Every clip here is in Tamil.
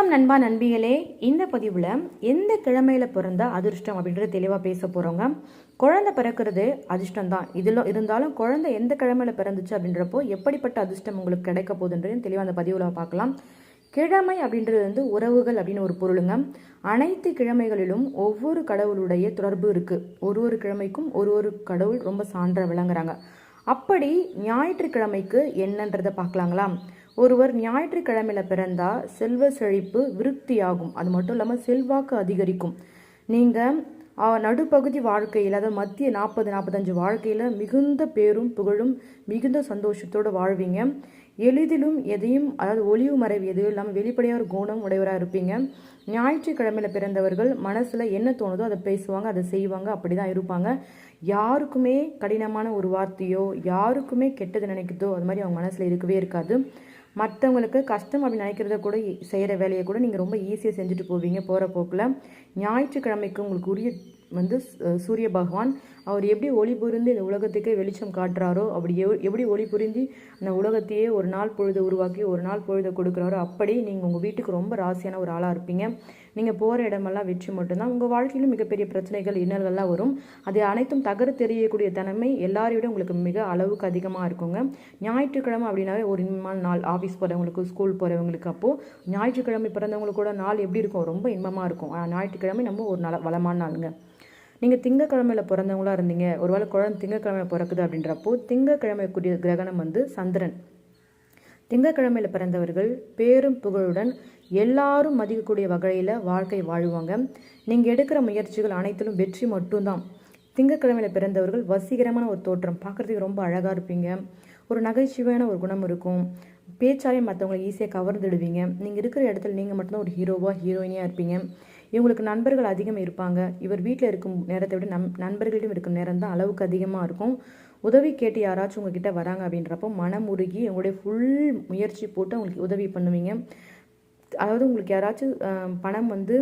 வணக்கம் நண்பா நண்பிகளே. இந்த பதிவில் எந்த கிழமையில் பிறந்த அதிர்ஷ்டம் அப்படின்றத தெளிவாக பேச போகிறோங்க குழந்தை பிறக்கிறது அதிர்ஷ்டம் தான் இதில் இருந்தாலும் குழந்தை எந்த கிழமையில் பிறந்துச்சு அப்படின்றப்போ எப்படிப்பட்ட அதிர்ஷ்டம் உங்களுக்கு கிடைக்க போகுதுன்றதையும் தெளிவாக அந்த பதிவில் பார்க்கலாம். கிழமை அப்படின்றது வந்து உறவுகள் அப்படின்னு ஒரு பொருளுங்க. அனைத்து கிழமைகளிலும் ஒவ்வொரு கடவுளுடைய தொடர்பு இருக்குது ஒரு ஒரு கிழமைக்கும் ஒரு ஒரு கடவுள் ரொம்ப சான்ற விளங்குறாங்க அப்படி ஞாயிற்றுக்கிழமைக்கு என்னன்றதை பார்க்கலாங்களா? ஒருவர் ஞாயிற்றுக்கிழமையில பிறந்தா செல்வ செழிப்பு விருத்தியாகும். அது மட்டும் இல்லாமல் செல்வாக்கு அதிகரிக்கும். நீங்கள் நடுப்பகுதி வாழ்க்கையில் அதாவது மத்திய நாற்பது நாற்பத்தஞ்சு வாழ்க்கையில் மிகுந்த பேரும் புகழும் மிகுந்த சந்தோஷத்தோடு வாழ்வீங்க. எளிதிலும் எதையும் அதாவது ஒளிவு மறைவு எதுவும் இல்லாமல் வெளிப்படையாக ஒரு குணம் உடையவராக இருப்பீங்க. ஞாயிற்றுக்கிழமையில் பிறந்தவர்கள் மனசில் என்ன தோணுதோ அதை பேசுவாங்க அதை செய்வாங்க அப்படி தான் இருப்பாங்க. யாருக்குமே கடினமான ஒரு வார்த்தையோ யாருக்குமே கெட்டது நினைக்குதோ அது மாதிரி அவங்க மனசில் இருக்கவே இருக்காது. மற்றவங்களுக்கு கஷ்டம் அப்படின்னு நினைக்கிறத கூட செய்கிற வேலையை கூட நீங்கள் ரொம்ப ஈஸியாக செஞ்சுட்டு போவீங்க போகிற போக்கில். ஞாயிற்றுக்கிழமைக்கு உங்களுக்கு உரிய வந்து சூரிய பகவான் அவர் எப்படி ஒளி புரிந்து இந்த உலகத்துக்கே வெளிச்சம் காட்டுறாரோ அப்படி எப்படி ஒளி புரிந்து அந்த உலகத்தையே ஒரு நாள் பொழுது உருவாக்கி ஒரு நாள் பொழுதை கொடுக்குறாரோ அப்படி நீங்கள் உங்கள் வீட்டுக்கு ரொம்ப ராசியான ஒரு ஆளாக இருப்பீங்க. நீங்கள் போகிற இடமெல்லாம் வெற்றி மட்டும்தான். உங்கள் வாழ்க்கையிலும் மிகப்பெரிய பிரச்சனைகள் இன்னல்கள்லாம் வரும். அதை அனைத்தும் தகர தெரியக்கூடிய தன்மை எல்லாரையும் விட உங்களுக்கு மிக அளவுக்கு அதிகமாக இருக்குங்க. ஞாயிற்றுக்கிழமை அப்படின்னாவே ஒரு இன்பமான நாள். ஆஃபீஸ் போகிறவங்களுக்கு ஸ்கூல் போகிறவங்களுக்கு அப்போது ஞாயிற்றுக்கிழமை பிறந்தவங்களுக்கு கூட நாள் எப்படி இருக்கும்? ரொம்ப இன்பமாக இருக்கும். ஞாயிற்றுக்கிழமை நம்ம ஒரு நல்ல வளமான நாளுங்க. நீங்கள் திங்கக்கிழமையில் பிறந்தவங்களா இருந்தீங்க. ஒருவேளை குழந்தை திங்கக்கிழமை பிறக்குது அப்படின்றப்போ திங்கக்கிழமைக்குரிய கிரகணம் வந்து சந்திரன். திங்கக்கிழமையில் பிறந்தவர்கள் பேரும் புகழுடன் எல்லாரும் மதிக்கக்கூடிய வகையில் வாழ்க்கை வாழ்வாங்க. நீங்கள் எடுக்கிற முயற்சிகள் அனைத்திலும் வெற்றி மட்டும்தான். திங்கக்கிழமையில் பிறந்தவர்கள் வசீகரமான ஒரு தோற்றம். பார்க்குறதுக்கு ரொம்ப அழகாக இருப்பீங்க. ஒரு நகைச்சுவையான ஒரு குணம் இருக்கும். பேச்சாலே மற்றவங்களை ஈஸியாக கவர்ந்துடுவீங்க. நீங்கள் இருக்கிற இடத்துல நீங்கள் மட்டும்தான் ஒரு ஹீரோவாக ஹீரோயினியாக இருப்பீங்க. இவங்களுக்கு நண்பர்கள் அதிகம் இருப்பாங்க. இவர் வீட்டில் இருக்கும் நேரத்தை விட நம் நண்பர்களிடம் இருக்கும் நேரம் தான் அளவுக்கு அதிகமாக இருக்கும். உதவி கேட்டு யாராச்சும் உங்ககிட்ட வராங்க அப்படின்றப்போ மனம் உருகி உங்களுடைய ஃபுல் முயற்சி போட்டு அவங்களுக்கு உதவி பண்ணுவீங்க. அதாவது உங்களுக்கு யாராச்சும் பணம் வந்து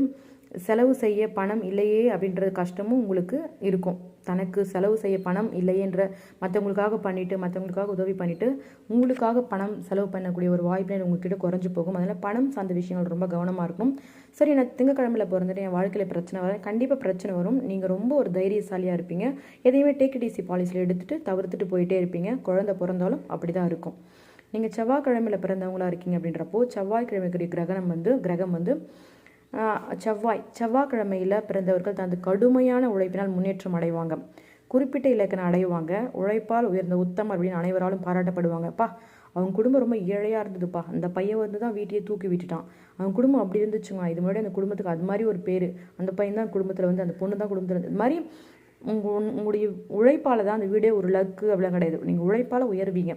செலவு செய்ய பணம் இல்லையே அப்படின்றது கஷ்டமும் உங்களுக்கு இருக்கும். தனக்கு செலவு செய்ய பணம் இல்லையன்ற மற்றவங்களுக்காக பண்ணிவிட்டு மற்றவங்களுக்காக உதவி பண்ணிவிட்டு உங்களுக்காக பணம் செலவு பண்ணக்கூடிய ஒரு வாய்ப்பு உங்ககிட்ட குறைஞ்சி போகும். அதனால் பணம் சார்ந்த விஷயங்கள் ரொம்ப கவனமாக இருக்கும் சரி நான் திங்கக்கிழமையில் பிறந்துட்டு என் வாழ்க்கையில் பிரச்சனை வர கண்டிப்பாக பிரச்சனை வரும். நீங்கள் ரொம்ப ஒரு தைரியசாலியாக இருப்பீங்க. எதையுமே டேக் டிசி பாலிசியில் எடுத்துகிட்டு தவிர்த்துட்டு போயிட்டே இருப்பீங்க. குழந்தை பிறந்தாலும் அப்படி தான் இருக்கும். நீங்கள் செவ்வாய்க்கிழமையில் பிறந்தவங்களாக இருக்கீங்க அப்படின்றப்போ செவ்வாய்க்கிழமைக்குரிய கிரகணம் வந்து கிரகம் வந்து செவ்வாய் செவ்வாய்க்கிழமையில் பிறந்தவர்கள் தனது கடுமையான உழைப்பினால் முன்னேற்றம் அடைவாங்க. குறிப்பிட்ட இலக்கணம் அடைவாங்க. உழைப்பால் உயர்ந்த உத்தம் அப்படின்னு அனைவராலும் பாராட்டப்படுவாங்கப்பா அவங்க குடும்பம் ரொம்ப ஏழையாக இருந்ததுப்பா. அந்த பையன் வந்து தான் வீட்டையே தூக்கி விட்டுட்டான். அவங்க குடும்பம் அப்படி இருந்துச்சுங்க இது முன்னாடி அந்த குடும்பத்துக்கு அது மாதிரி ஒரு பேர். அந்த பையன் தான் குடும்பத்தில் வந்து அந்த பொண்ணு தான் குடும்பத்தில் இது மாதிரி உங்கள் உங்களுடைய உழைப்பால் தான் அந்த வீடே ஒரு லக்கு அப்படிலாம் கிடையாது. நீங்கள் உழைப்பால் உயர்வீங்க.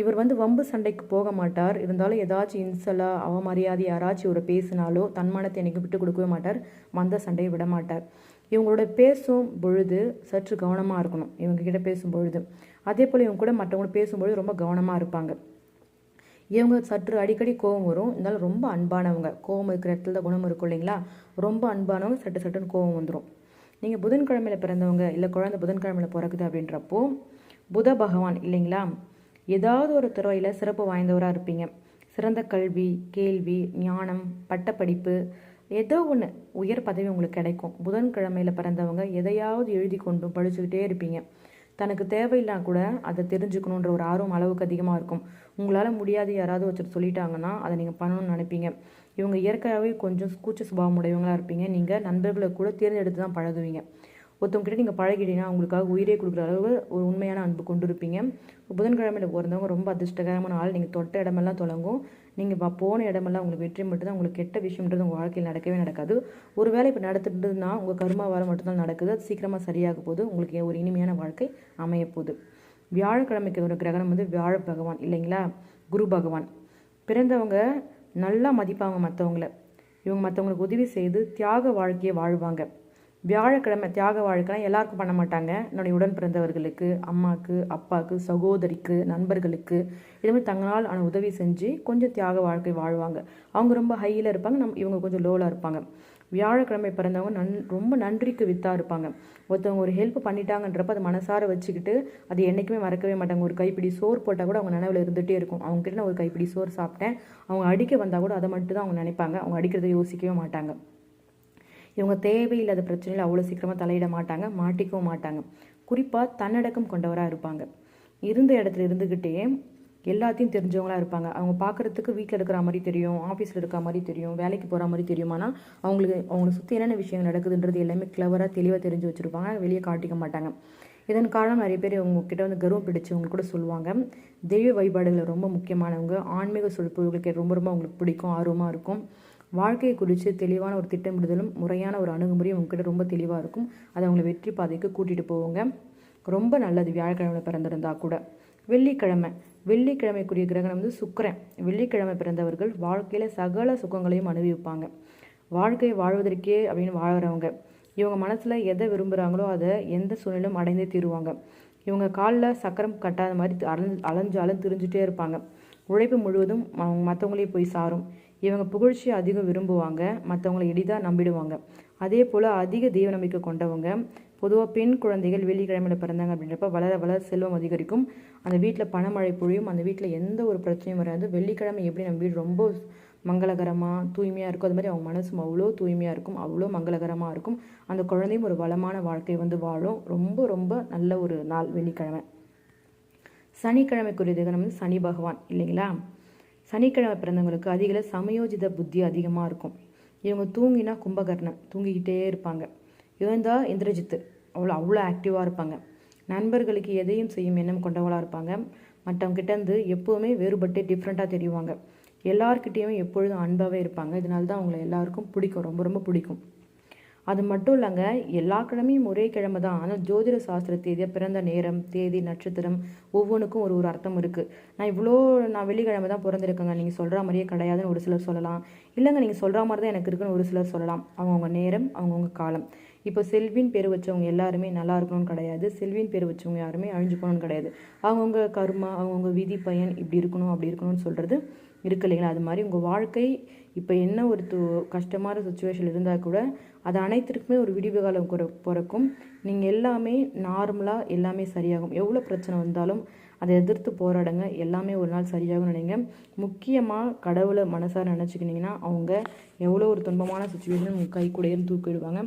இவர் வந்து வம்பு சண்டைக்கு போக மாட்டார். இருந்தாலும் ஏதாச்சும் இன்சலாக அவமரியாதை யாராச்சும் இவரை பேசினாலோ தன்மானத்தை எனக்கு விட்டு கொடுக்கவே மாட்டார். மந்த சண்டையை விட மாட்டார். இவங்களோட பேசும் பொழுது சற்று கவனமாக இருக்கணும். இவங்க கிட்ட பேசும் பொழுது. அதே போல் இவங்க கூட மற்றவங்களோட பேசும்பொழுது ரொம்ப கவனமாக இருப்பாங்க. இவங்க சற்று அடிக்கடி கோவம் வரும். இருந்தாலும் ரொம்ப அன்பானவங்க. கோவம் இருக்கிற இடத்துல தான் குணம் இருக்கும் இல்லைங்களா? ரொம்ப அன்பானவங்க சட்டு சட்டுன்னு கோவம் வந்துடும் நீங்கள் புதன்கிழமையில் பிறந்தவங்க இல்லை குழந்தை புதன்கிழமையில் பிறக்குது அப்படின்றப்போ புத பகவான் இல்லைங்களா? ஏதாவது ஒரு துறையில் சிறப்பு வாய்ந்தவராக இருப்பீங்க. சிறந்த கல்வி கேள்வி ஞானம் பட்டப்படிப்பு ஏதோ ஒன்று உயர் பதவி உங்களுக்கு கிடைக்கும். புதன்கிழமையில் பிறந்தவங்க எதையாவது எழுதி கொண்டும் படிச்சுக்கிட்டே இருப்பீங்க. தனக்கு தேவையில்லை கூட அதை தெரிஞ்சுக்கணுன்ற ஒரு ஆர்வம் அளவுக்கு அதிகமாக இருக்கும். உங்களால் முடியாது யாராவது ஒருத்தர் சொல்லிட்டாங்கன்னா அதை நீங்கள் பண்ணணும்னு நினைப்பீங்க. இவங்க இயற்கையாகவே கொஞ்சம் கூச்ச சுபாவம் உடையவங்களாக இருப்பீங்க. நீங்கள் நண்பர்களை கூட தேர்ந்தெடுத்து தான் பழகுவீங்க. ஒருத்தவங்ககிட்ட நீங்கள் பழகிட்டீங்கன்னா அவங்களுக்காக உயிரே கொடுக்குற அளவு ஒரு உண்மையான அன்பு கொண்டு இருப்பீங்க புதன்கிழமையில் பிறந்தவங்க ரொம்ப அதிர்ஷ்டகரமான ஆள். நீங்கள் தொட்ட இடமெல்லாம் தொடங்கும் நீங்கள் போன இடமெல்லாம் உங்களுக்கு வெற்றி மட்டும்தான் உங்களுக்கு கெட்ட விஷயம்ன்றது உங்கள் வாழ்க்கையில் நடக்கவே நடக்காது. ஒரு வேலை இப்போ நடத்துட்டுனா உங்கள் கருமாவால் மட்டும்தான் நடக்குது. அது சீக்கிரமாக சரியாக போகுது. உங்களுக்கு ஒரு இனிமையான வாழ்க்கை அமைய போகுது வியாழக்கிழமைக்கு ஒரு கிரகணம் வந்து வியாழ பகவான் இல்லைங்களா? குரு பகவான். பிறந்தவங்க நல்லா மதிப்பாங்க மற்றவங்கள இவங்க மற்றவங்களுக்கு உதவி செய்து தியாக வாழ்க்கையை வாழ்வாங்க. வியாழக்கிழமை தியாக வாழ்க்கைலாம் எல்லாருக்கும் பண்ண மாட்டாங்க. என்னுடைய உடன் பிறந்தவர்களுக்கு அம்மாவுக்கு அப்பாவுக்கு சகோதரிக்கு நண்பர்களுக்கு இதுமாதிரி தங்களால் ஆன உதவி செஞ்சு கொஞ்சம் தியாக வாழ்க்கை வாழ்வாங்க. அவங்க ரொம்ப ஹையில் இருப்பாங்க நம் இவங்க கொஞ்சம் லோவில் இருப்பாங்க. வியாழக்கிழமை பிறந்தவங்க நன் ரொம்ப நன்றிக்கு வித்தாக இருப்பாங்க. ஒருத்தவங்க ஒரு ஹெல்ப் பண்ணிட்டாங்கன்றப்ப அதை மனசார வச்சுக்கிட்டு அது என்றைக்குமே மறக்கவே மாட்டாங்க. ஒரு கைப்பிடி சோறு போட்டால் கூட அவங்க நினைவில் இருந்துகிட்டே இருக்கும். அவங்க கிட்ட நான் ஒரு கைப்பிடி சோறு சாப்பிட்டேன். அவங்க அடிக்க வந்தால் கூட அதை மட்டும் தான் அவங்க நினைப்பாங்க. அவங்க அடிக்கிறத யோசிக்கவே மாட்டாங்க. இவங்க தேவையில்லாத பிரச்சனையில் அவ்வளோ சீக்கிரமாக தலையிட மாட்டாங்க மாட்டிக்கவும் மாட்டாங்க. குறிப்பாக தன்னடக்கம் கொண்டவராக இருப்பாங்க. இருந்த இடத்துல இருந்துக்கிட்டே எல்லாத்தையும் தெரிஞ்சவங்களா இருப்பாங்க. அவங்க பார்க்குறதுக்கு வீட்டில் இருக்கிற மாதிரி தெரியும் ஆஃபீஸில் இருக்கிற மாதிரி தெரியும் வேலைக்கு போகிற மாதிரி தெரியும். ஆனால் அவங்களுக்கு அவங்களை சுற்றி என்னென்ன விஷயம் நடக்குதுன்றது எல்லாமே கிளவராக தெளிவாக தெரிஞ்சு வச்சுருப்பாங்க. வெளியே காட்டிக்க மாட்டாங்க. இதன் காரணம் நிறைய பேர் அவங்கக்கிட்ட வந்து கர்வம் பிடிச்சு அவங்க கூட சொல்லுவாங்க. தெய்வ வழிபாடுகள் ரொம்ப முக்கியமானவங்க. ஆன்மீக சொற்பொழிவுகளுக்கு ரொம்ப ரொம்ப அவங்களுக்கு பிடிக்கும் ஆர்வமாக இருக்கும். வாழ்க்கையை குறித்து தெளிவான ஒரு திட்டமிடுதலும் முறையான ஒரு அணுகுமுறையும் உங்ககிட்ட ரொம்ப தெளிவாக இருக்கும். அதை அவங்களை வெற்றி பாதைக்கு கூட்டிகிட்டு போவோங்க. ரொம்ப நல்லது. வியாழக்கிழமை பிறந்திருந்தா கூட. வெள்ளிக்கிழமை. வெள்ளிக்கிழமைக்குரிய கிரகணம் வந்து சுக்கரன். வெள்ளிக்கிழமை பிறந்தவர்கள் வாழ்க்கையில் சகல சுகங்களையும் அனுபவிப்பாங்க. வாழ்க்கையை வாழ்வதற்கே அப்படின்னு வாழ்கிறவங்க இவங்க மனசில் எதை விரும்புகிறாங்களோ அதை எந்த சூழ்நிலும் அடைந்தே தீருவாங்க. இவங்க காலில் சக்கரம் கட்டாத மாதிரி அலைஞ்சு அலைஞ்சாலும் திரிஞ்சுட்டே இருப்பாங்க. உழைப்பு முழுவதும் அவங்க மற்றவங்களே போய் சாரும். இவங்க புகழ்ச்சியை அதிகம் விரும்புவாங்க மற்றவங்களை எளிதாக நம்பிடுவாங்க. அதே போல் அதிக தெய்வ நம்பிக்கை கொண்டவங்க பொதுவாக பெண் குழந்தைகள் வெள்ளிக்கிழமையில் பிறந்தாங்க அப்படின்றப்ப வளர வளர செல்வம் அதிகரிக்கும். அந்த வீட்டில் பணமழை பொழியும் அந்த வீட்டில் எந்த ஒரு பிரச்சனையும் வராது. வெள்ளிக்கிழமை எப்படி நம்ம வீடு ரொம்ப மங்களகரமாக தூய்மையாக இருக்கும் அது மாதிரி அவங்க மனசும் அவ்வளோ தூய்மையாக இருக்கும் அவ்வளோ மங்களகரமாக இருக்கும். அந்த குழந்தையும் ஒரு வளமான வாழ்க்கை வந்து வாழும். ரொம்ப ரொம்ப நல்ல ஒரு நாள் வெள்ளிக்கிழமை. சனிக்கிழமைக்குரிய தினம் வந்து சனி பகவான் இல்லைங்களா? சனிக்கிழமை பிறந்தவங்களுக்கு அதிகள சமயோஜித புத்தி அதிகமாக இருக்கும். இவங்க தூங்கினா கும்பகர்ணன் தூங்கிக்கிட்டே இருப்பாங்க. இவந்தா இந்திரஜித்து. அவ்வளோ அவ்வளோ ஆக்டிவாக இருப்பாங்க. நண்பர்களுக்கு எதையும் செய்யும் எண்ணம் கொண்டவளாக இருப்பாங்க. மற்றவங்க கிட்டேருந்து எப்போவுமே வேறுபட்டு டிஃப்ரெண்ட்டாக தெரிவாங்க. எல்லார்கிட்டேயும் எப்பொழுதும் அன்பாகவே இருப்பாங்க. இதனால தான் அவங்கள எல்லாருக்கும் பிடிக்கும். ரொம்ப ரொம்ப பிடிக்கும். அது மட்டும் இல்லைங்க எல்லா கிழமையும் ஒரே கிழமை தான். ஆனால் ஜோதிட சாஸ்திர தேதியை பிறந்த நேரம் தேதி நட்சத்திரம் ஒவ்வொன்றுக்கும் ஒரு ஒரு அர்த்தம் இருக்குது நான் இவ்வளோ நான் வெள்ளிக்கிழமை தான் பிறந்திருக்கேங்க. நீங்கள் சொல்கிற மாதிரியே கிடையாதுன்னு ஒரு சிலர் சொல்லலாம். இல்லைங்க நீங்கள் சொல்கிற மாதிரி தான் எனக்கு இருக்குன்னு ஒரு சிலர் சொல்லலாம். அவங்கவுங்க நேரம் அவங்கவுங்க காலம். இப்போ செல்வின் பேர் வச்சவங்க எல்லாருமே நல்லா இருக்கணும்னு கிடையாது. செல்வின் பேர் வச்சவங்க யாருமே அழிஞ்சு போகணும்னு கிடையாது. அவங்கவுங்க கர்மா அவங்கவுங்க விதி பயன் இப்படி இருக்கணும் அப்படி இருக்கணும்னு சொல்கிறது இருக்கு இல்லைங்களா? அது மாதிரி உங்கள் வாழ்க்கை இப்போ என்ன ஒரு து கஷ்டமான சுச்சுவேஷன் இருந்தால் கூட அது அனைத்திற்குமே ஒரு விடிவு காலம் பிறக்கும். நீங்கள் எல்லாமே நார்மலாக எல்லாமே சரியாகும். எவ்வளோ பிரச்சனை வந்தாலும் அதை எதிர்த்து போராடுங்க. எல்லாமே ஒரு நாள் சரியாகும் நினைங்க. முக்கியமாக கடவுளை மனசார நினச்சிக்கினிங்கன்னா அவங்க எவ்வளோ ஒரு துன்பமான சுச்சுவேஷன் உங்கள் கை கூடையும் தூக்கிடுவாங்க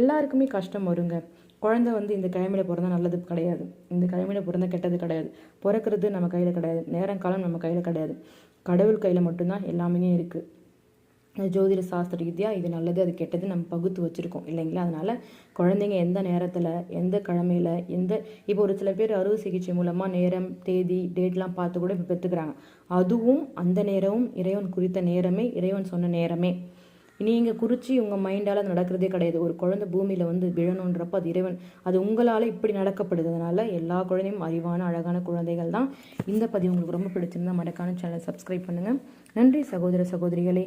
எல்லாருக்குமே கஷ்டம் வருங்க. குழந்தை வந்து இந்த கிழமையில் பிறந்தா நல்லது கிடையாது. இந்த கிழமையில் பிறந்தா கெட்டது கிடையாது. பிறக்கிறது நம்ம கையில் கிடையாது. நேரம் காலம் நம்ம கையில் கிடையாது. கடவுள் கையில் மட்டும்தான் எல்லாமே இருக்குது ஜோதிட சாஸ்திர ரீதியாக இது நல்லது அது கெட்டது நம்ம பகுத்து வச்சுருக்கோம் இல்லைங்களா? அதனால் குழந்தைங்க எந்த நேரத்தில் எந்த கிழமையில் எந்த இப்போ ஒரு சில பேர் அறுவை சிகிச்சை மூலமாக நேரம் தேதி டேட்லாம் பார்த்து கூட இப்போ பெற்றுக்கிறாங்க அதுவும் அந்த நேரமும் இறைவன் குறித்த நேரமே இறைவன் சொன்ன நேரமே. நீங்கள் குறித்து உங்கள் மைண்டால் அது நடக்கிறதே கிடையாது. ஒரு குழந்தை பூமியில் வந்து விழணுன்றப்போ அது இறைவன் அது உங்களால் இப்படி நடக்கப்படுதுனால எல்லா குழந்தையும் அறிவான அழகான குழந்தைகள் தான். இந்த பதிவு உங்களுக்கு ரொம்ப பிடிச்சிருந்தா மறக்கான சேனலை சப்ஸ்கிரைப் பண்ணுங்கள் நன்றி சகோதர சகோதரிகளே.